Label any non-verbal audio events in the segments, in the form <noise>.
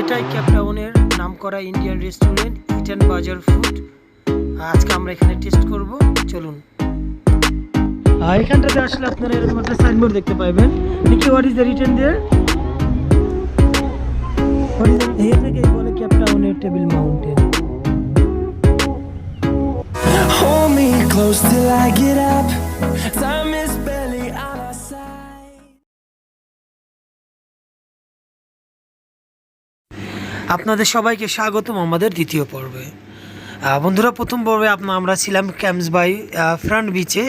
এটাই ক্যাপটাউনের নাম করা ইন্ডিয়ান রেস্টুরেন্ট ইটান বাজার ফুড আজকে আমরা এখানে টেস্ট করব। চলুন। এখানটাতে আসলে আপনারা এরকম একটা সাইনবোর্ড দেখতে পাবেন। নিকি what is the written there what is বলে ক্যাপটাউনের table mountain Hold me close till I get up. Time is আপনাদের সবাইকে স্বাগতম আমাদের দ্বিতীয় পর্বে। বন্ধুরা, প্রথম পর্বে আপনার আমরা ছিলাম ক্যাম্পস বাই ফ্রন্ট বিচে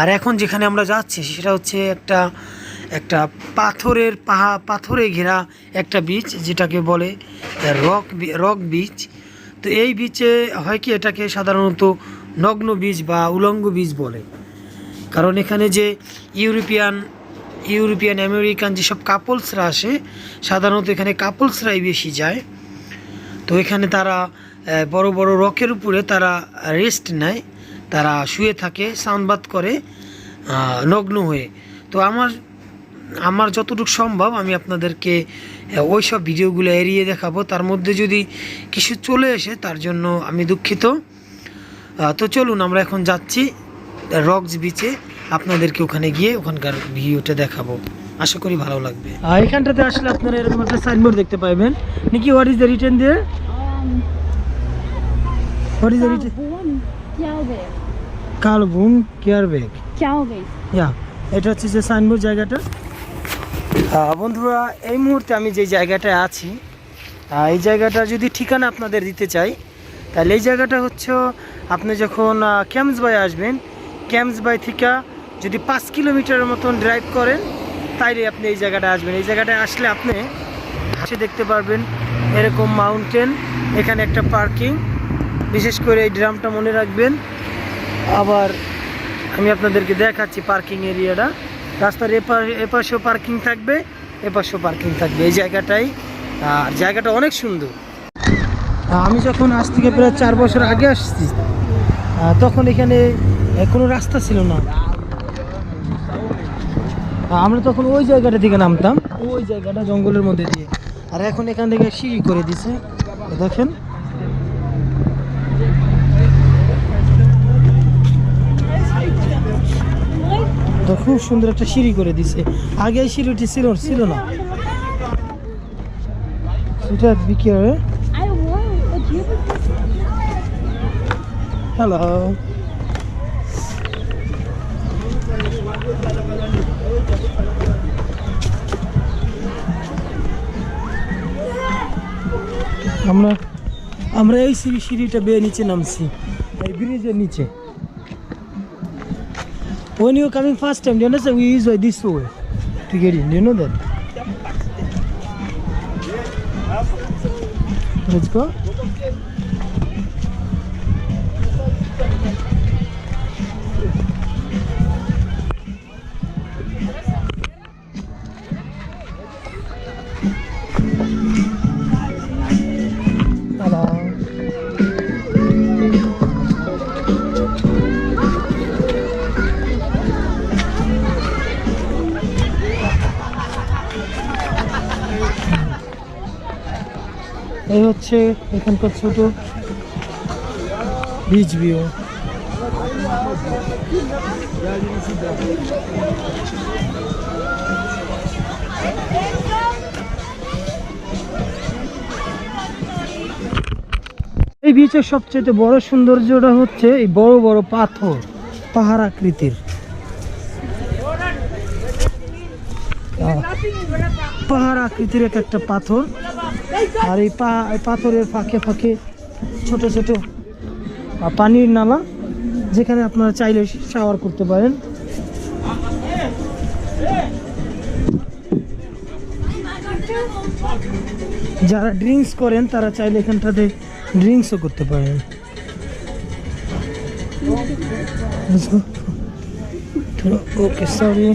আর এখন যেখানে আমরা যাচ্ছি, সেটা হচ্ছে একটা একটা পাথরের পাহা, পাথরে ঘেরা একটা বিচ যেটাকে বলে রক রক বিচ তো এই বিচে হয় কি, এটাকে সাধারণত নগ্ন বীজ বা উলঙ্গ বীজ বলে। কারণ এখানে যে ইউরোপিয়ান ইউরোপিয়ান, আমেরিকান যেসব কাপলসরা আসে, সাধারণত এখানে কাপলসরাই বেশি যায়। তো এখানে তারা বড় বড় রকের উপরে তারা রেস্ট নেয়, তারা শুয়ে থাকে সাউন্ডবাদ করে নগ্ন হয়ে। তো আমার আমার যতটুকু সম্ভব আমি আপনাদেরকে ওই সব ভিডিওগুলো এড়িয়ে দেখাবো। তার মধ্যে যদি কিছু চলে আসে, তার জন্য আমি দুঃখিত। তো চলুন আমরা এখন যাচ্ছি। রকস বিচে আপনাদেরকে ওখানে গিয়ে ওখানকার ভিউটা দেখাবো। আশা করি ভালো লাগবে। আর এখানটাতে আসলে আপনারা এরকম একটা সাইনবোর্ড দেখতে পাবেন। নাকি what is the written there Um, what is the Kjellberg. কালবুন কেয়ারবেগ। Kjellberg. ইয়া এটা হচ্ছে যে সাইনবোর্ড জায়গাটা। বন্ধুরা এই মুহূর্তে আমি যে জায়গাটায় আছি এই জায়গাটা যদি ঠিকানা আপনাদের দিতে চাই তাহলে এই জায়গাটা হচ্ছে আপনি যখন ক্যাম্পস বাই আসবেন ক্যাম্পস বাই থেকে যদি পাঁচ কিলোমিটারের মতন ড্রাইভ করেন, তাইলে আপনি এই জায়গাটা আসবেন। এই জায়গাটায় আসলে আপনি সে দেখতে পারবেন এরকম মাউন্টেন এখানে একটা পার্কিং বিশেষ করে এই ড্রামটা মনে রাখবেন। আবার আমি আপনাদেরকে দেখাচ্ছি পার্কিং এরিয়াটা রাস্তার এপার এপাশেও পার্কিং থাকবে, এপাশেও পার্কিং থাকবে। এই জায়গাটাই, আর জায়গাটা অনেক সুন্দর। আমি যখন আজ থেকে প্রায় চার বছর আগে আসছি তখন এখানে কোনো রাস্তা ছিল না। আমরা তখন ওই জায়গাটা থেকে নামতাম ওই জায়গাটা জঙ্গলের মধ্যে দিয়ে। আর এখন এখান থেকে সিঁড়ি করে দিছে দেখেন। তো খুব সুন্দর একটা সিঁড়ি করে দিছে। আগে এই সিঁড়িটি ছিল ছিল না। সেটা বিক্রি. হ্যালো আমরা আমরা এই সিঁড়ি সিঁড়িটা বেয়ে নিচে নামছি এই ব্রিজের নিচে When you coming first time, do you understand? We use this way to get in. Do you know that? Let's go. এই হচ্ছে এখানকার ছোট বিচ ভিউ এই বিচের সবচেয়ে বড় সৌন্দর্যটা হচ্ছে এই বড় বড় পাথর, পাহাড় আকৃতির। পাহাড় আকৃতির এক একটা পাথর। আর এই পাথরের ফাঁকে ফাঁকে ছোট ছোট পানির নালা, যেখানে আপনারা চাইলে শাওয়ার করতে পারেন। যারা ড্রিঙ্কস করেন, তারা চাইলে এখানটাতে ড্রিঙ্কসও করতে পারেন। Okay, sorry.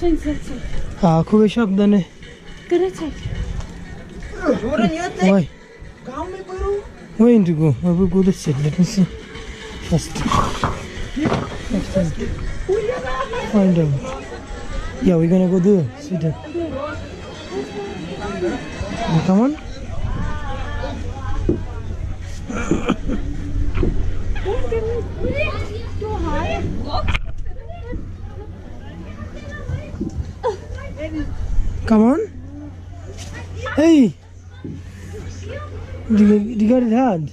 Çek çek çek. Aku besok dene. Kere çek. Şuraya niye? Vay. Kam mı buyru? Vay indi bu. Abi bu da çekler misin? Fast. Find out. Yeah, we're gonna go there. Sit down. Come on. Come on. Hey. You, you got it hard.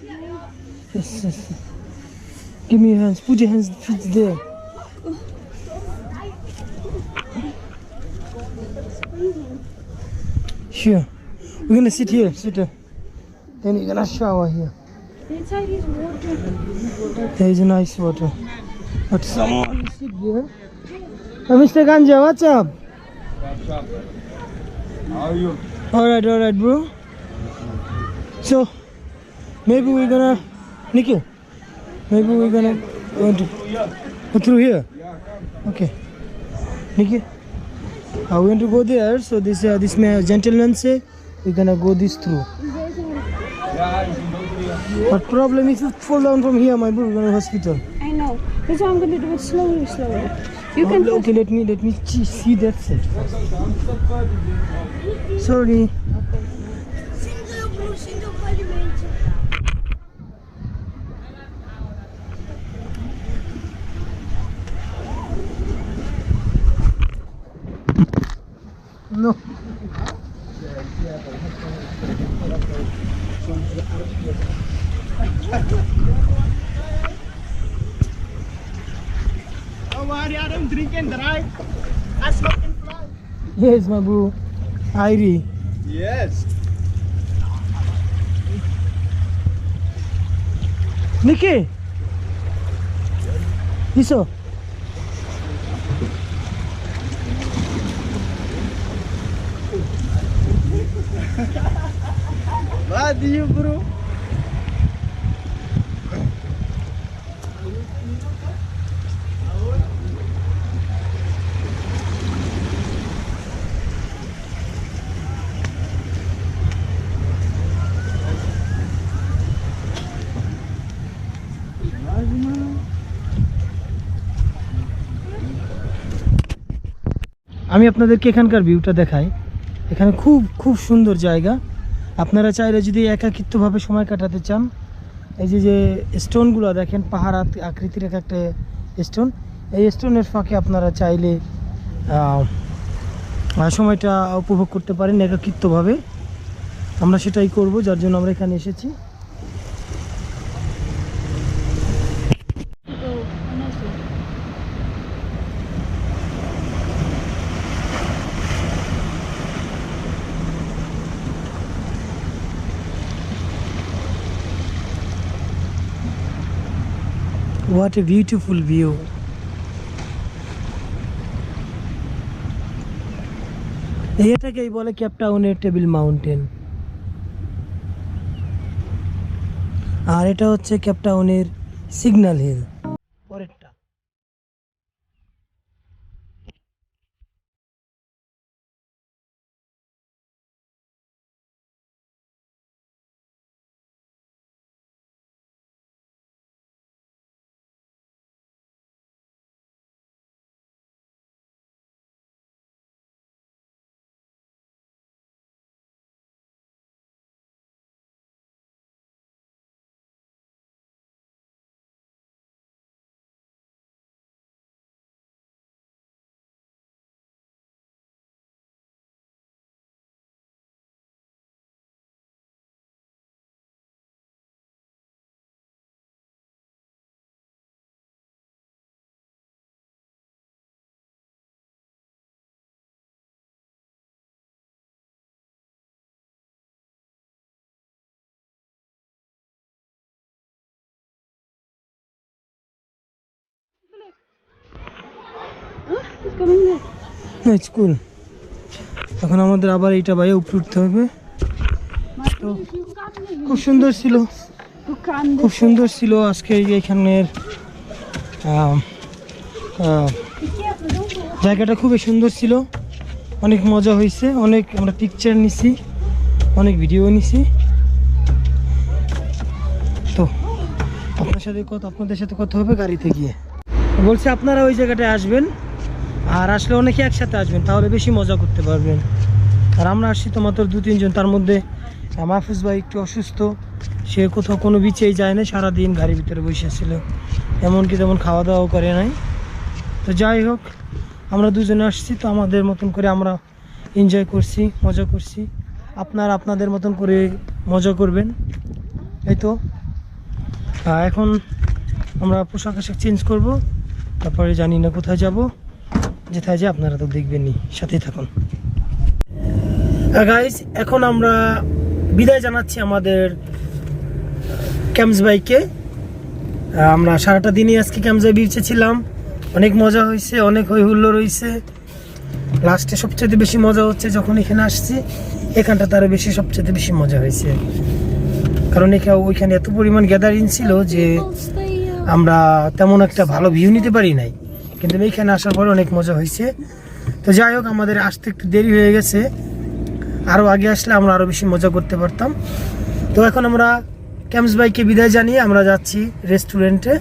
Yes, <laughs> yes. Give me your hands. Put your hands feet there. Sure. We're gonna sit here. Sit here. Then you're gonna shower here. Inside is water. There is nice water. But someone sit here. Hey, Mr. Ganja, what's up? How are you? Alright, alright, bro. So, maybe we're gonna, Nikhil, maybe we're gonna go to, go through here. Okay. Nikhil, I want to go there. So this uh, this man, gentleman say we're gonna go this through. But problem is if you fall down from here, my bro, we're gonna hospital. I know. That's why I'm gonna do it slowly, slowly. You oh, can okay, let me let me see that side first. Sorry. No. I don't drink and drive. I smoke and fly. Yes, my bro. Irie. Yes. Nikki. Isso. Vadinho, bro. আমি আপনাদেরকে এখানকার ভিউটা দেখাই। এখানে খুব খুব সুন্দর জায়গা। আপনারা চাইলে যদি একাকিত্বভাবে সময় কাটাতে চান, এই যে যে স্টোনগুলো দেখেন, পাহাড় আকৃতির এক একটা স্টোন, এই স্টোনের ফাঁকে আপনারা চাইলে সময়টা উপভোগ করতে পারেন একাকিত্বভাবে। আমরা সেটাই করব, যার জন্য আমরা এখানে এসেছি go. Honestly. What a beautiful view এটাকেই বলে ক্যাপটাউনের টেবিল মাউন্টেন আর এটা হচ্ছে ক্যাপটাউনের সিগন্যাল হিল না, স্কুল। এখন আমাদের আবার এইটা বাইরে উপরে উঠতে হবে। me. খুব সুন্দর ছিল। খুব সুন্দর ছিল আজকে এখানের. জায়গাটা খুবই সুন্দর ছিল। অনেক মজা হয়েছে। অনেক আমরা পিকচার নিছি, অনেক ভিডিও নিছি। তো আপনার সাথে কথা আপনাদের সাথে কথা হবে গাড়িতে গিয়ে। বলছি আপনারা ওই জায়গাটায় আসবেন। আর আসলে অনেকে একসাথে আসবেন, তাহলে বেশি মজা করতে পারবেন। আর আমরা আসছি তো মাত্র দু তিনজন তার মধ্যে মাহফুজ ভাই একটু অসুস্থ, সে কোথাও কোনো বিচেই যায় না সারাদিন গাড়ির ভিতরে বসে ছিল। এমনকি তেমন খাওয়া দাওয়াও করে নাই। তো যাই হোক, আমরা দুজনে আসছি তো আমাদের মতন করে আমরা এনজয় করছি, মজা করছি। আপনার আপনাদের মতন করে মজা করবেন। এই তো। এখন আমরা পোশাক আশাক চেঞ্জ করব, তারপরে জানি না কোথায় যাব। যেথায় যে আপনারা তো দেখবেনই, সাথেই থাকুন। গাইজ এখন আমরা বিদায় জানাচ্ছি আমাদের ক্যাম্পস বাইকে আমরা সারাটা দিনই আজকে ক্যাম্পসে বিচে ছিলাম। অনেক মজা হয়েছে, অনেক হই হুল্লোড় হয়েছে লাস্টে সবচেয়ে বেশি মজা হচ্ছে যখন এখানে আসছি এখানটা তারও বেশি সবচেয়ে বেশি মজা হয়েছে। কারণ এখানে ওইখানে এত পরিমাণ গ্যাদারিং ছিল যে আমরা তেমন একটা ভালো ভিউ নিতে পারি নাই। কিন্তু এইখানে আসার পরে অনেক মজা হয়েছে। তো যাই হোক, আমাদের আসতে একটু দেরি হয়ে গেছে। আরও আগে আসলে আমরা আরও বেশি মজা করতে পারতাম। তো এখন আমরা ক্যাম্পস বাইকে বিদায় জানিয়ে আমরা যাচ্ছি রেস্টুরেন্টে,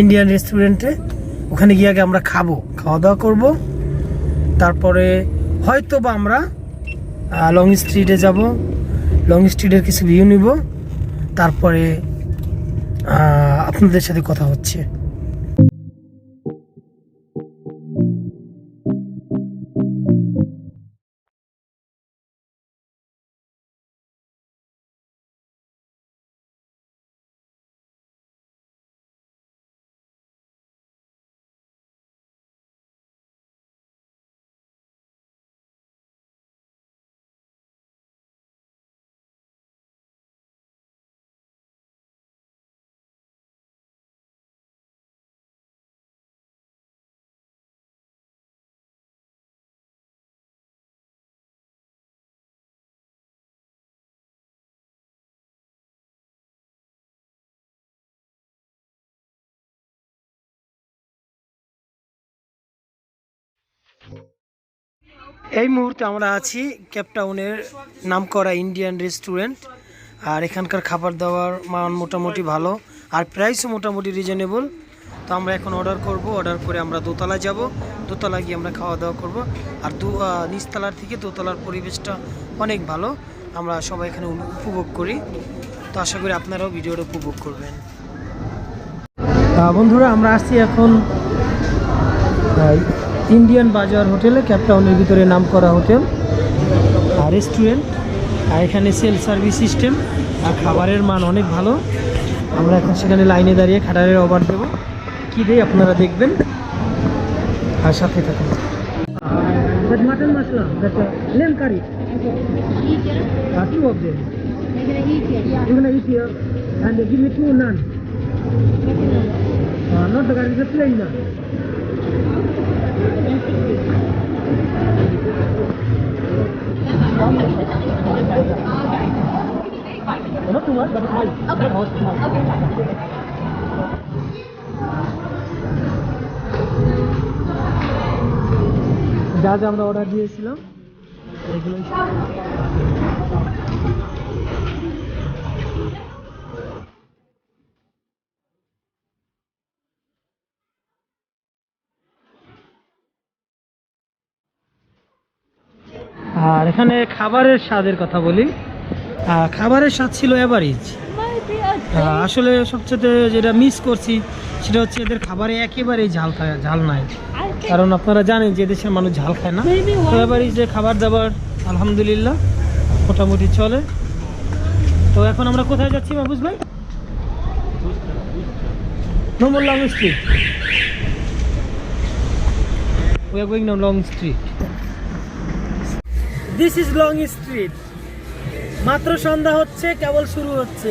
ইন্ডিয়ান রেস্টুরেন্টে। ওখানে গিয়ে আগে আমরা খাব খাওয়া দাওয়া করব। তারপরে হয়তো বা আমরা লং স্ট্রিটে যাব। লং স্ট্রিটের কিছু ভিউ নিব। তারপরে আপনাদের সাথে কথা হচ্ছে। এই মুহূর্তে আমরা আছি কেপটাউনের নামকরা ইন্ডিয়ান রেস্টুরেন্ট আর এখানকার খাবার দাবার মান মোটামুটি ভালো, আর প্রাইসও মোটামুটি রিজনেবল তো আমরা এখন অর্ডার করব অর্ডার করে আমরা দোতলা যাব। দোতলা গিয়ে আমরা খাওয়া দাওয়া করব। আর দু নিচতলার থেকে দোতলার পরিবেশটা অনেক ভালো। আমরা সবাই এখানে উপভোগ করি। তো আশা করি আপনারাও ভিডিওটা উপভোগ করবেন। বন্ধুরা, আমরা আসছি এখন ইন্ডিয়ান বাজার হোটেলে ক্যাপটাউনের ভিতরে নাম করা হোটেল আর রেস্টুরেন্ট আর এখানে সেল সার্ভিস সিস্টেম আর খাবারের মান অনেক ভালো আমরা এখন সেখানে লাইনে দাঁড়িয়ে খাটারের অর্ডার দেবো কী দেয় আপনারা দেখবেন আর সাথে থাকুন mutton masala lane curry two of them. You're gonna eat here and they give me two naan. Uh, not. Not too much, but it's high. Okay. Not hot. যা যা আমরা অর্ডার দিয়েছিলাম এগুলো আর এখানে খাবারের স্বাদের কথা বলি। খাবারের স্বাদ ছিল অ্যাভারেজ আসলে সবচেয়ে যেটা মিস করছি, সেটা হচ্ছে এদের খাবারে একেবারেই ঝাল খায়, ঝাল নাই। কারণ আপনারা জানেন যে দেশের মানুষ ঝাল খায় না। তো এবারই যে খাবার দাবার, আলহামদুলিল্লাহ, মোটামুটি চলে। তো এখন আমরা কোথায় যাচ্ছি মাহবুজ ভাই? Long street. We are going now long street. This is long street মাত্র সন্ধ্যা হচ্ছে কেবল শুরু হচ্ছে।